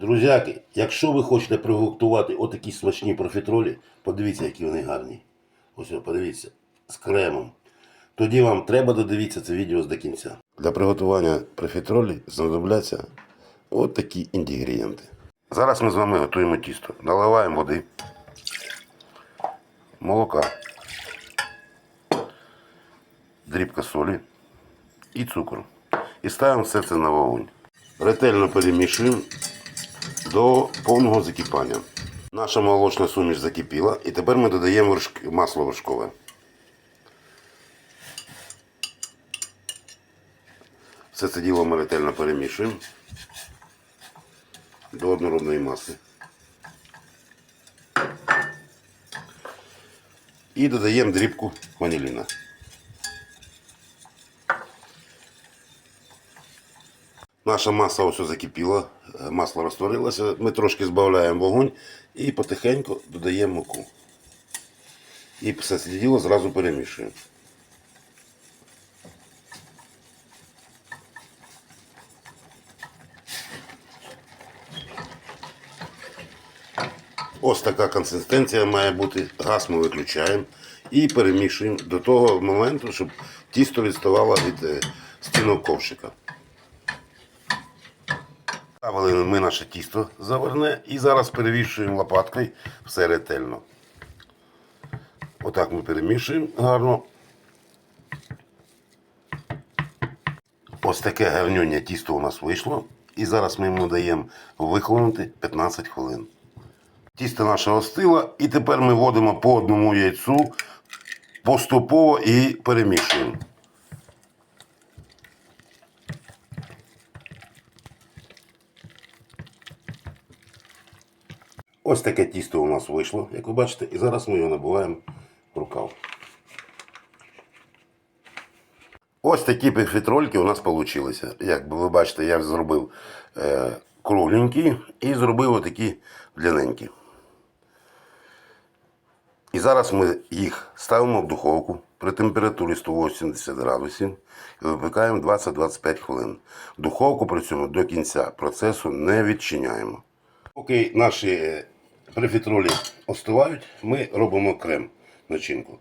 Друзяки, якщо ви хочете приготувати отакі смачні профітролі, подивіться, які вони гарні. Ось подивіться, з кремом. Тоді вам треба додивитися це відео до кінця. Для приготування профітролі знадобляться от такі інгредієнти. Зараз ми з вами готуємо тісто. Наливаємо води, молока, дрібка солі і цукру. І ставимо все це на вогонь. Ретельно перемішуємо до повного закипання. Наша молочна суміш закипіла і тепер ми додаємо масло вершкове. Все це діло ми ретельно перемішуємо до однородної маси. І додаємо дрібку ваніліна. Наша маса ось закипіла, е, масло розтворилося. Ми трошки збавляємо вогонь і потихеньку додаємо муку. І все це зразу перемішуємо. Ось така консистенція має бути. Газ ми виключаємо і перемішуємо до того моменту, щоб тісто відставало від е, стінок ковшика. Ставили ми наше тісто заварне і зараз перемішуємо лопаткою все ретельно. Отак ми перемішуємо гарно. Ось таке гарнюння тісто у нас вийшло. І зараз ми йому даємо вихолонути 15 хвилин. Тісто наше остило, і тепер ми вводимо по одному яйцю поступово і перемішуємо. Ось таке тісто у нас вийшло, як ви бачите, і зараз ми його набуваємо в рукав. Ось такі півфітрольки у нас вийшли. Як ви бачите, я зробив е, кругленькі і зробив отакі длинненькі. І зараз ми їх ставимо в духовку при температурі 180 градусів і випікаємо 20-25 хвилин. Духовку при цьому до кінця процесу не відчиняємо. Поки наші префітролі остивають, ми робимо крем начинку.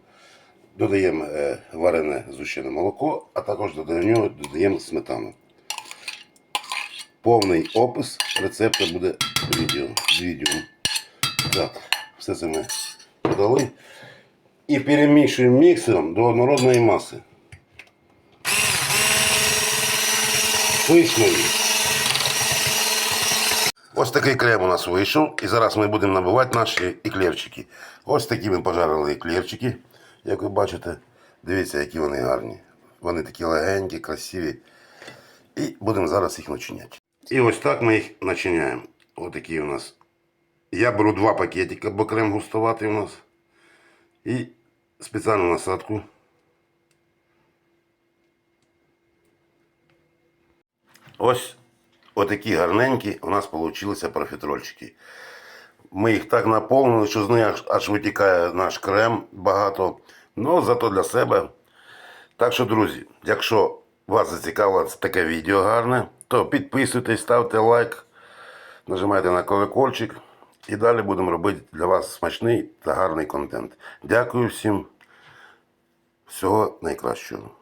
Додаємо е, варене зущене молоко, а також до нього додаємо сметану. Повний опис рецепту буде в відео. з відео. Так, все це ми додали. І перемішуємо міксером до однородної маси. Пишної. Ось такий крем у нас вийшов. І зараз ми будемо набивати наші еклерчики. Ось такі ми пожарили еклерчики, як ви бачите. Дивіться, які вони гарні. Вони такі легенькі, красиві. І будемо зараз їх начиняти. І ось так ми їх начиняємо. Ось такі у нас. Я беру два пакетика, бо крем густоватий у нас. І спеціальну насадку. Ось отакі гарненькі у нас вийшли профітрольчики. Ми їх так наповнили, що з них аж, витікає наш крем багато. Ну, зато для себе. Так що, друзі, якщо вас зацікавило таке відео гарне, то підписуйтесь, ставте лайк, нажимайте на колокольчик. І далі будемо робити для вас смачний та гарний контент. Дякую всім. Всього найкращого.